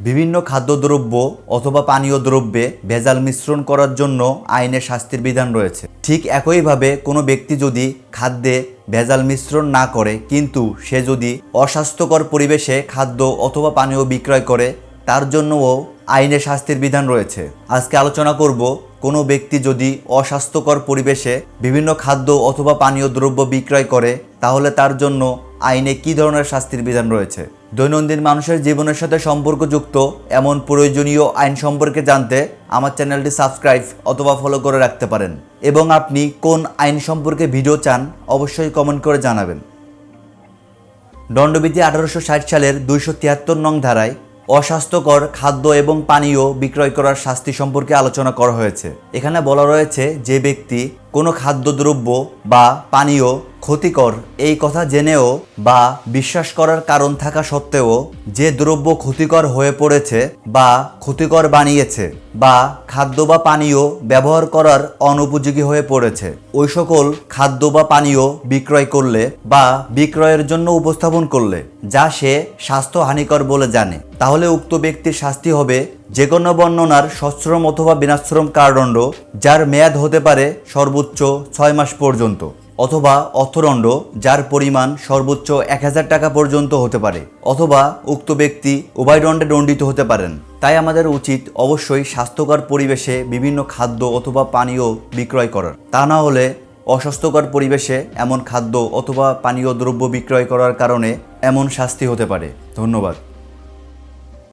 বিভিন্ন খাদ্যদ্রব্য অথবা পানীয় দ্রব্যে ভেজাল মিশ্রণ করার জন্য আইনে শাস্তির বিধান রয়েছে। ঠিক একইভাবে কোনো ব্যক্তি যদি খাদ্যে ভেজাল মিশ্রণ না করে, কিন্তু সে যদি অস্বাস্থ্যকর পরিবেশে খাদ্য অথবা পানীয় বিক্রয় করে, তার জন্যও আইনে শাস্তির বিধান রয়েছে। আজকে আলোচনা করব, কোনো ব্যক্তি যদি অস্বাস্থ্যকর পরিবেশে বিভিন্ন খাদ্য অথবা পানীয় দ্রব্য বিক্রয় করে, তাহলে তার জন্য আইনে কী ধরনের শাস্তির বিধান রয়েছে? দৈনন্দিন মানুষের জীবনের সাথে সম্পর্কযুক্ত এমন প্রয়োজনীয় আইন সম্পর্কে জানতে আমার চ্যানেলটি সাবস্ক্রাইব অথবা ফলো করে রাখতে পারেন। এবং আপনি কোন আইন সম্পর্কে ভিডিও চান অবশ্যই কমেন্ট করে জানাবেন। দণ্ডবিধি আঠারোশো ষাট সালের দুইশো তিয়াত্তর নং ধারায় অস্বাস্থ্যকর খাদ্য এবং পানীয় বিক্রয় করার শাস্তি সম্পর্কে আলোচনা করা হয়েছে। এখানে বলা রয়েছে যে ব্যক্তি কোনো খাদ্যদ্রব্য বা পানীয় ক্ষতিকর এই কথা জেনেও বা বিশ্বাস করার কারণ থাকা সত্ত্বেও যে দ্রব্য ক্ষতিকর হয়ে পড়েছে বা ক্ষতিকর বানিয়েছে বা খাদ্য বা পানীয় ব্যবহার করার অনুপযোগী হয়ে পড়েছে, ওই সকল খাদ্য বা পানীয় বিক্রয় করলে বা বিক্রয়ের জন্য উপস্থাপন করলে যা সে স্বাস্থ্য হানিকর বলে জানে। তাহলে উক্ত ব্যক্তির শাস্তি হবে যে কোনো বর্ণনার সশ্রম অথবা বিনাশ্রম কারাদণ্ড, যার মেয়াদ হতে পারে সর্বোচ্চ ছয় মাস পর্যন্ত। অথবা অর্থদণ্ড যার পরিমাণ সর্বোচ্চ এক হাজার টাকা পর্যন্ত হতে পারে, অথবা উক্ত ব্যক্তি উভয় দণ্ডে দণ্ডিত হতে পারেন। তাই আমাদের উচিত অবশ্যই স্বাস্থ্যকর পরিবেশে বিভিন্ন খাদ্য অথবা পানীয় বিক্রয় করার। তা না হলে অস্বাস্থ্যকর পরিবেশে এমন খাদ্য অথবা পানীয় দ্রব্য বিক্রয় করার কারণে এমন শাস্তি হতে পারে। ধন্যবাদ।